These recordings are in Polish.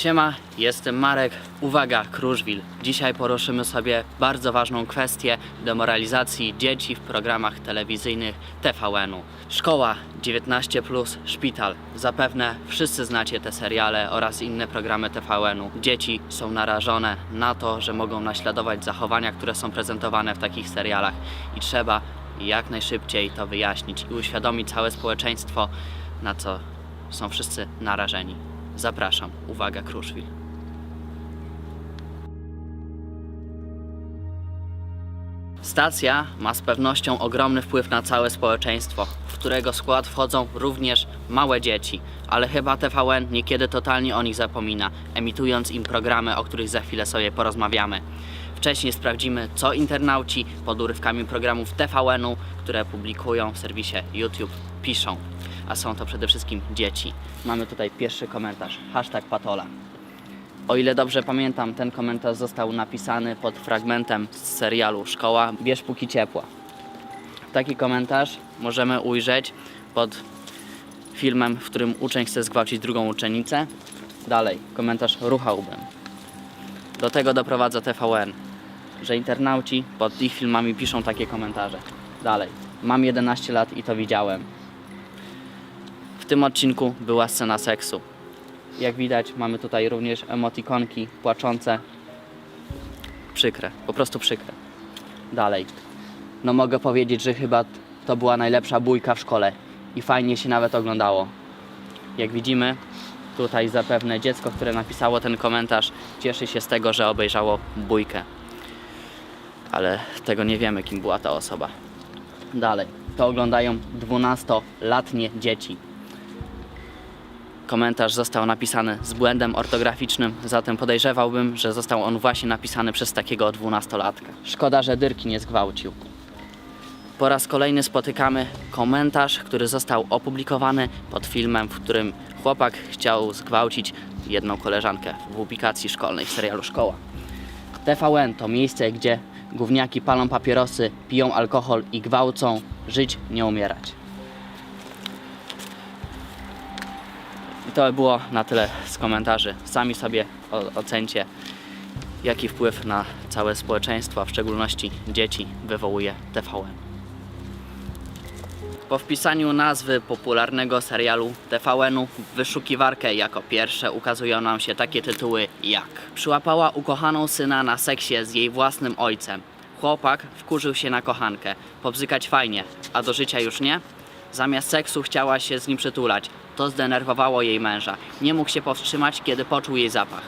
Siema, jestem Marek. Uwaga, Kruszwil. Dzisiaj poruszymy sobie bardzo ważną kwestię demoralizacji dzieci w programach telewizyjnych TVN-u. Szkoła 19, szpital. Zapewne wszyscy znacie te seriale oraz inne programy TVN-u. Dzieci są narażone na to, że mogą naśladować zachowania, które są prezentowane w takich serialach i trzeba jak najszybciej to wyjaśnić i uświadomić całe społeczeństwo, na co są wszyscy narażeni. Zapraszam. Uwaga, Kruszwil. Stacja ma z pewnością ogromny wpływ na całe społeczeństwo, w którego skład wchodzą również małe dzieci, ale chyba TVN niekiedy totalnie o nich zapomina, emitując im programy, o których za chwilę sobie porozmawiamy. Wcześniej sprawdzimy, co internauci pod urywkami programów TVN-u, które publikują w serwisie YouTube, piszą. A są to przede wszystkim dzieci. Mamy tutaj pierwszy komentarz. Hashtag Patola. O ile dobrze pamiętam, ten komentarz został napisany pod fragmentem z serialu Szkoła Bierz póki ciepła. Taki komentarz możemy ujrzeć pod filmem, w którym uczeń chce zgwałcić drugą uczennicę. Dalej, komentarz ruchałbym. Do tego doprowadza TVN, że internauci pod ich filmami piszą takie komentarze. Dalej, mam 11 lat i to widziałem. Tym odcinku była scena seksu. Jak widać, mamy tutaj również emotikonki płaczące. Przykre, po prostu przykre. Dalej. No mogę powiedzieć, że chyba to była najlepsza bójka w szkole i fajnie się nawet oglądało. Jak widzimy, tutaj zapewne dziecko, które napisało ten komentarz, cieszy się z tego, że obejrzało bójkę. Ale tego nie wiemy, kim była ta osoba. Dalej. To oglądają 12-latnie dzieci. Komentarz został napisany z błędem ortograficznym, zatem podejrzewałbym, że został on właśnie napisany przez takiego dwunastolatka. Szkoda, że Dyrki nie zgwałcił. Po raz kolejny spotykamy komentarz, który został opublikowany pod filmem, w którym chłopak chciał zgwałcić jedną koleżankę w publikacji szkolnej w serialu Szkoła. TVN to miejsce, gdzie gówniaki palą papierosy, piją alkohol i gwałcą żyć, nie umierać. I to było na tyle z komentarzy. Sami sobie ocencie, jaki wpływ na całe społeczeństwo, a w szczególności dzieci, wywołuje TVN. Po wpisaniu nazwy popularnego serialu TVN-u w wyszukiwarkę jako pierwsze ukazują nam się takie tytuły jak Przyłapała ukochaną syna na seksie z jej własnym ojcem. Chłopak wkurzył się na kochankę. Pobzykać fajnie, a do życia już nie? Zamiast seksu chciała się z nim przytulać. To zdenerwowało jej męża. Nie mógł się powstrzymać, kiedy poczuł jej zapach.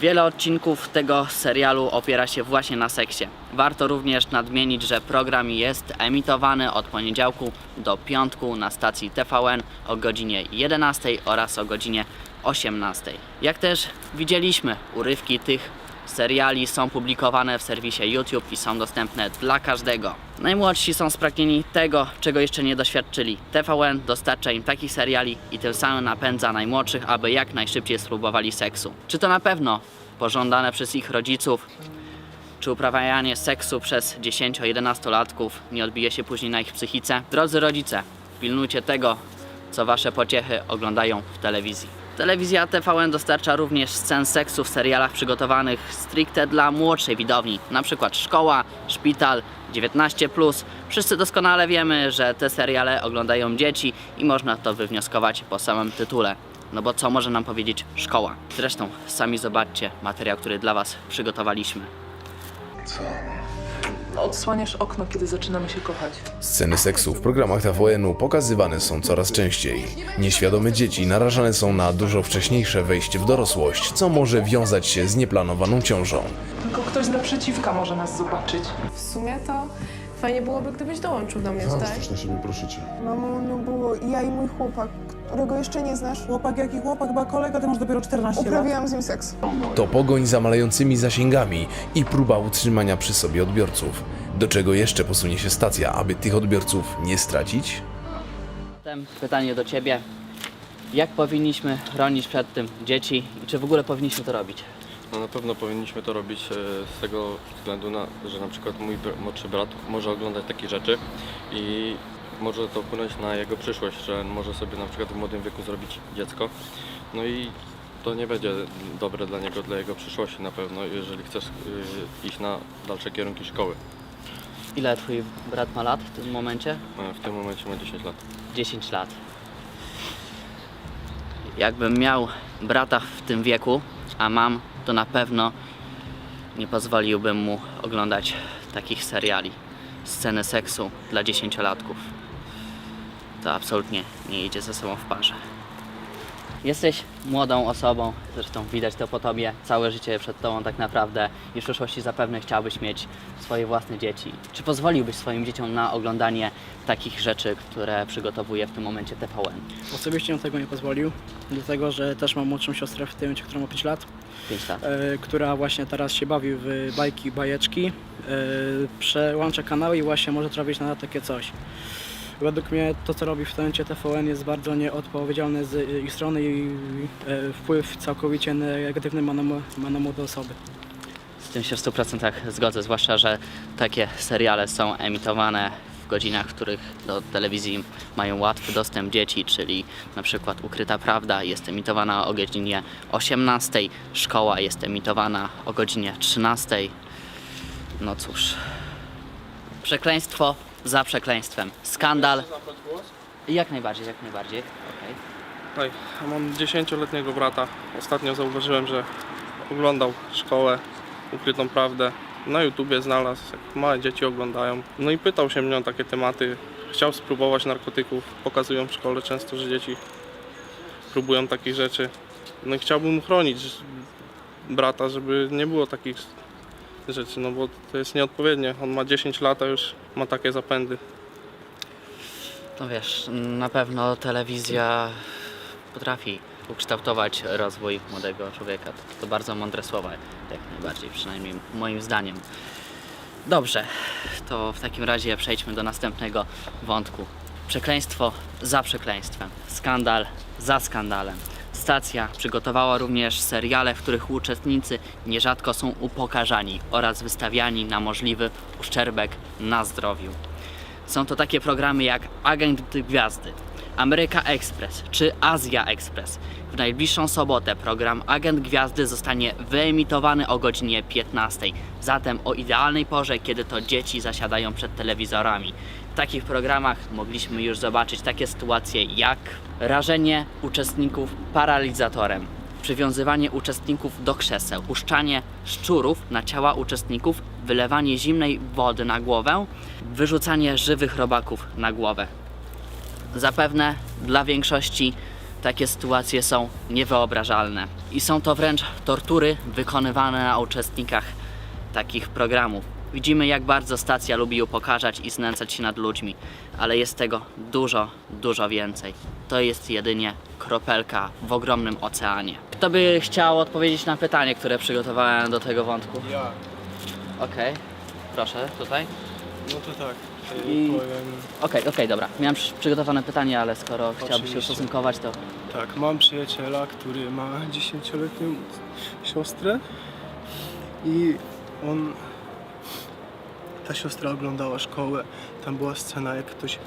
Wiele odcinków tego serialu opiera się właśnie na seksie. Warto również nadmienić, że program jest emitowany od poniedziałku do piątku na stacji TVN o godzinie 11 oraz o godzinie 18. Jak też widzieliśmy, urywki tych seriali są publikowane w serwisie YouTube i są dostępne dla każdego. Najmłodsi są spragnieni tego, czego jeszcze nie doświadczyli. TVN dostarcza im takich seriali i tym samym napędza najmłodszych, aby jak najszybciej spróbowali seksu. Czy to na pewno pożądane przez ich rodziców? Czy uprawianie seksu przez 10-11-latków nie odbije się później na ich psychice? Drodzy rodzice, pilnujcie tego, co wasze pociechy oglądają w telewizji. Telewizja TVN dostarcza również scen seksu w serialach przygotowanych stricte dla młodszej widowni, przykład Szkoła, Szpital, 19+. Wszyscy doskonale wiemy, że te seriale oglądają dzieci i można to wywnioskować po samym tytule. No bo co może nam powiedzieć szkoła? Zresztą sami zobaczcie materiał, który dla was przygotowaliśmy. Odsłaniasz okno, kiedy zaczynamy się kochać. Sceny seksu w programach TVN-u pokazywane są coraz częściej. Nieświadome dzieci narażane są na dużo wcześniejsze wejście w dorosłość, co może wiązać się z nieplanowaną ciążą. Tylko ktoś z naprzeciwka może nas zobaczyć. W sumie to fajnie byłoby, gdybyś dołączył do mnie tutaj. Zazdrość na siebie, proszę cię. Mamo, no było ja i mój chłopak, którego jeszcze nie znasz. Chłopak jaki chłopak, chyba kolega, ty masz dopiero 14 lat. Uprawiałam z nim seks. To pogoń za malejącymi zasięgami i próba utrzymania przy sobie odbiorców. Do czego jeszcze posunie się stacja, aby tych odbiorców nie stracić? Zatem pytanie do Ciebie. Jak powinniśmy chronić przed tym dzieci i czy w ogóle powinniśmy to robić? No na pewno powinniśmy to robić e, z tego względu, na, że na przykład mój młodszy brat może oglądać takie rzeczy i może to wpłynąć na jego przyszłość, że może sobie na przykład w młodym wieku zrobić dziecko. No i to nie będzie dobre dla niego, dla jego przyszłości na pewno, jeżeli chcesz y, iść na dalsze kierunki szkoły. Ile twój brat ma lat w tym momencie? E, W tym momencie ma 10 lat. 10 lat. Jakbym miał brata w tym wieku, a mam, to na pewno nie pozwoliłbym mu oglądać takich seriali. Sceny seksu dla dziesięciolatków. To absolutnie nie idzie ze sobą w parze. Jesteś młodą osobą, zresztą widać to po tobie, całe życie przed tobą tak naprawdę i w przyszłości zapewne chciałbyś mieć swoje własne dzieci. Czy pozwoliłbyś swoim dzieciom na oglądanie takich rzeczy, które przygotowuje w tym momencie TVN? Osobiście bym tego nie pozwolił, dlatego że też mam młodszą siostrę w tym momencie, która ma 5 lat, 5 lat. e, która właśnie teraz się bawi w bajki, bajeczki, e, przełącza kanały i właśnie może trafić na takie coś. Według mnie to, co robi w tym TVN jest bardzo nieodpowiedzialne z ich strony i e, wpływ całkowicie negatywny ma na, ma na młode osoby. Z tym się w 100% zgodzę, zwłaszcza, że takie seriale są emitowane w godzinach, w których do telewizji mają łatwy dostęp dzieci, czyli na przykład Ukryta Prawda jest emitowana o godzinie 18, Szkoła jest emitowana o godzinie 13. No cóż. Przekleństwo za przekleństwem. Skandal. Jak najbardziej, jak najbardziej. Mam 10-letniego brata. Ostatnio zauważyłem, że oglądał szkołę, ukrytą prawdę. Na YouTubie znalazł, jak małe dzieci oglądają. No i pytał się mnie o takie tematy. Chciał spróbować narkotyków. Pokazują w szkole często, że dzieci próbują takich rzeczy. No i chciałbym chronić brata, żeby nie było takich rzeczy, no bo to jest nieodpowiednie. On ma 10 lat, a już ma takie zapędy. No wiesz, na pewno telewizja potrafi ukształtować rozwój młodego człowieka. To, to bardzo mądre słowa, jak najbardziej, przynajmniej moim zdaniem. Dobrze, to w takim razie przejdźmy do następnego wątku. Przekleństwo za przekleństwem, skandal za skandalem. Stacja przygotowała również seriale, w których uczestnicy nierzadko są upokarzani oraz wystawiani na możliwy uszczerbek na zdrowiu. Są to takie programy jak Agent Gwiazdy, Ameryka Express czy Azja Express. W najbliższą sobotę program Agent Gwiazdy zostanie wyemitowany o godzinie 15, zatem o idealnej porze, kiedy to dzieci zasiadają przed telewizorami. Takich programach mogliśmy już zobaczyć takie sytuacje jak rażenie uczestników paralizatorem, przywiązywanie uczestników do krzeseł, puszczanie szczurów na ciała uczestników, wylewanie zimnej wody na głowę, wyrzucanie żywych robaków na głowę. Zapewne dla większości takie sytuacje są niewyobrażalne i są to wręcz tortury wykonywane na uczestnikach takich programów. Widzimy, jak bardzo stacja lubi upokarzać i znęcać się nad ludźmi, ale jest tego dużo, dużo więcej. To jest jedynie kropelka w ogromnym oceanie. Kto by chciał odpowiedzieć na pytanie, które przygotowałem do tego wątku? Ja, Okej, proszę, tutaj. no to tak. I- Powiem, Okej, okej, dobra. Miałem przy- przygotowane pytanie, ale skoro chciałbyś się Oczywiście. ustosunkować, to tak, mam przyjaciela, który ma 10-letnią siostrę i on. Ta siostra oglądała szkołę. Tam była scena, jak ktoś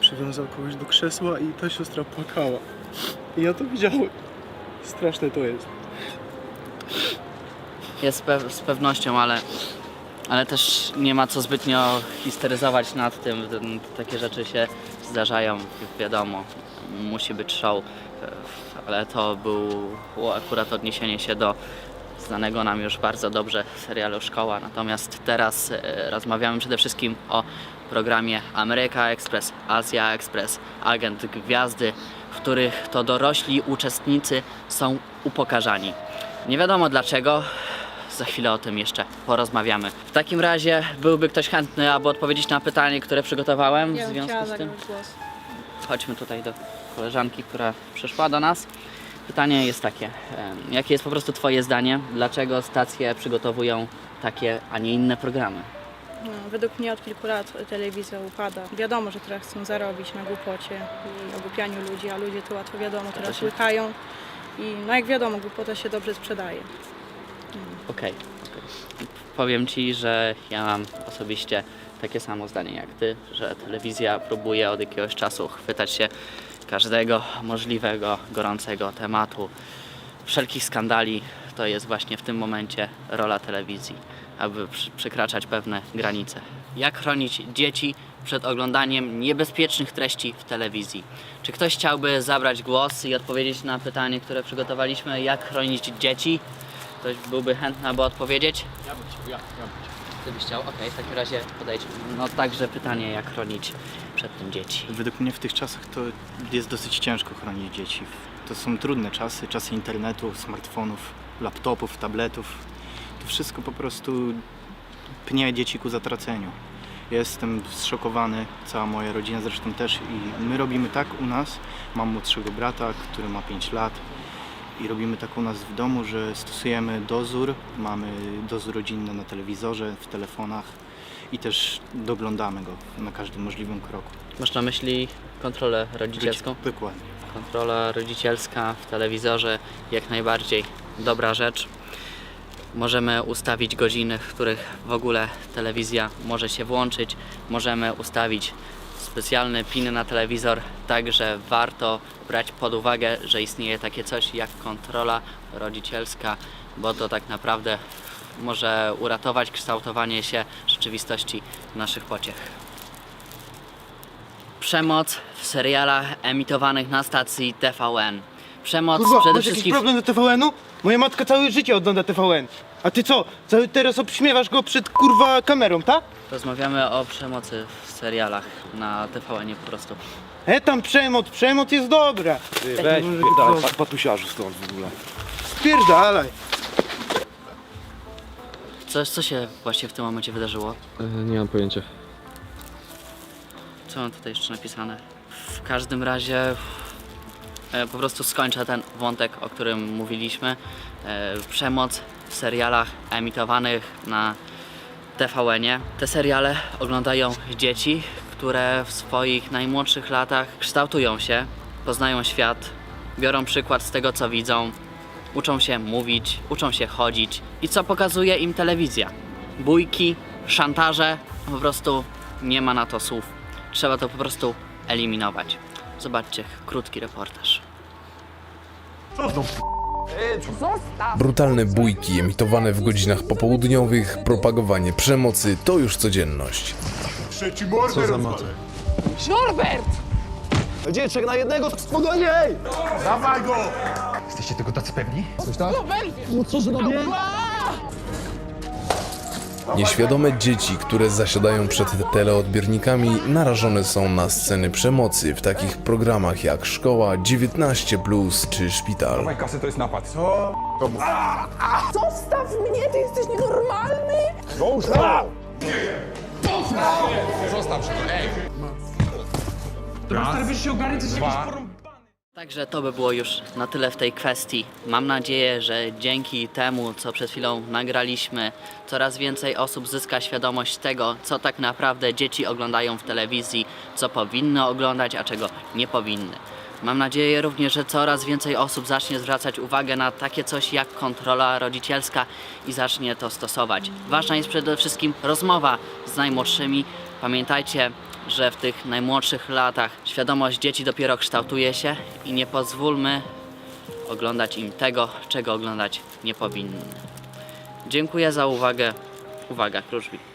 przywiązał kogoś do krzesła i ta siostra płakała. I ja to widziałem. Straszne to jest. jest pe- z pewnością, ale, ale też nie ma co zbytnio histeryzować nad tym. Takie rzeczy się zdarzają, wiadomo, musi być show, e, ale to było akurat odniesienie się do znanego nam już bardzo dobrze serialu Szkoła. Natomiast teraz e, rozmawiamy przede wszystkim o programie Ameryka Express, Azja Express, Agent Gwiazdy, w których to dorośli uczestnicy są upokarzani. Nie wiadomo dlaczego, za chwilę o tym jeszcze porozmawiamy. W takim razie byłby ktoś chętny, aby odpowiedzieć na pytanie, które przygotowałem w związku z tym? Chodźmy tutaj do koleżanki, która przyszła do nas. Pytanie jest takie, jakie jest po prostu Twoje zdanie, dlaczego stacje przygotowują takie, a nie inne programy? No, według mnie od kilku lat telewizja upada. Wiadomo, że teraz chcą zarobić na głupocie i ogłupianiu ludzi, a ludzie to łatwo wiadomo, teraz się- łykają i no jak wiadomo, głupota się dobrze sprzedaje. Okej, okej. Powiem Ci, że ja mam osobiście takie samo zdanie jak Ty, że telewizja próbuje od jakiegoś czasu chwytać się każdego możliwego, gorącego tematu, wszelkich skandali, to jest właśnie w tym momencie rola telewizji, aby przekraczać pewne granice. Jak chronić dzieci przed oglądaniem niebezpiecznych treści w telewizji? Czy ktoś chciałby zabrać głos i odpowiedzieć na pytanie, które przygotowaliśmy, jak chronić dzieci? Ktoś byłby chętny, aby odpowiedzieć? Ja bym chciał, ja, Ty chciał? Okej, w takim razie podejdź. No także pytanie, jak chronić przed tym dzieci. Według mnie w tych czasach to jest dosyć ciężko chronić dzieci. To są trudne czasy, czasy internetu, smartfonów, laptopów, tabletów. To wszystko po prostu pnie dzieci ku zatraceniu. Ja Jestem zszokowany, cała moja rodzina zresztą też i my robimy tak u nas. Mam młodszego brata, który ma 5 lat i robimy tak u nas w domu, że stosujemy dozór, mamy dozór rodzinny na telewizorze, w telefonach i też doglądamy go na każdym możliwym kroku. Masz na myśli kontrolę rodzicielską? Dokładnie. Kontrola rodzicielska w telewizorze jak najbardziej dobra rzecz. Możemy ustawić godziny, w których w ogóle telewizja może się włączyć. Możemy ustawić specjalny pin na telewizor, także warto brać pod uwagę, że istnieje takie coś jak kontrola rodzicielska, bo to tak naprawdę może uratować kształtowanie się rzeczywistości naszych pociech. Przemoc w serialach emitowanych na stacji TVN. Przemoc Kurwa, przede masz jakiś wszystkim. problem do TVN-u? Moja matka całe życie ogląda TVN. A ty co? Cały teraz obśmiewasz go przed kurwa kamerą, tak? Rozmawiamy o przemocy w serialach na TVN po prostu. E tam przemoc, przemoc jest dobra. Weź, Spierdalaj, patusiarzu stąd w ogóle. Spierdalaj. Co, co się właśnie w tym momencie wydarzyło? nie mam pojęcia. Co mam tutaj jeszcze napisane? W każdym razie e, po prostu skończę ten wątek, o którym mówiliśmy. E, przemoc w serialach emitowanych na TVN-ie. Te seriale oglądają dzieci, które w swoich najmłodszych latach kształtują się, poznają świat, biorą przykład z tego, co widzą, uczą się mówić, uczą się chodzić i co pokazuje im telewizja. Bójki, szantaże, po prostu nie ma na to słów. Trzeba to po prostu eliminować. Zobaczcie, krótki reportaż. Brutalne bójki emitowane w godzinach popołudniowych, propagowanie przemocy to już codzienność. Co za motyw? Gdzie trzech na jednego? Spokojnie! Jesteście tego tacy pewni? Nieświadome dzieci, które zasiadają przed teleodbiornikami, narażone są na sceny przemocy w takich programach jak Szkoła 19 czy Szpital. kasy to jest napad. Co? Zostaw mnie, ty jesteś nienormalny! Także to by było już na tyle w tej kwestii. Mam nadzieję, że dzięki temu, co przed chwilą nagraliśmy, coraz więcej osób zyska świadomość tego, co tak naprawdę dzieci oglądają w telewizji, co powinny oglądać, a czego nie powinny. Mam nadzieję również, że coraz więcej osób zacznie zwracać uwagę na takie coś jak kontrola rodzicielska i zacznie to stosować. Ważna jest przede wszystkim rozmowa z najmłodszymi. Pamiętajcie, że w tych najmłodszych latach świadomość dzieci dopiero kształtuje się i nie pozwólmy oglądać im tego, czego oglądać nie powinny. Dziękuję za uwagę. Uwaga, Kruszwil.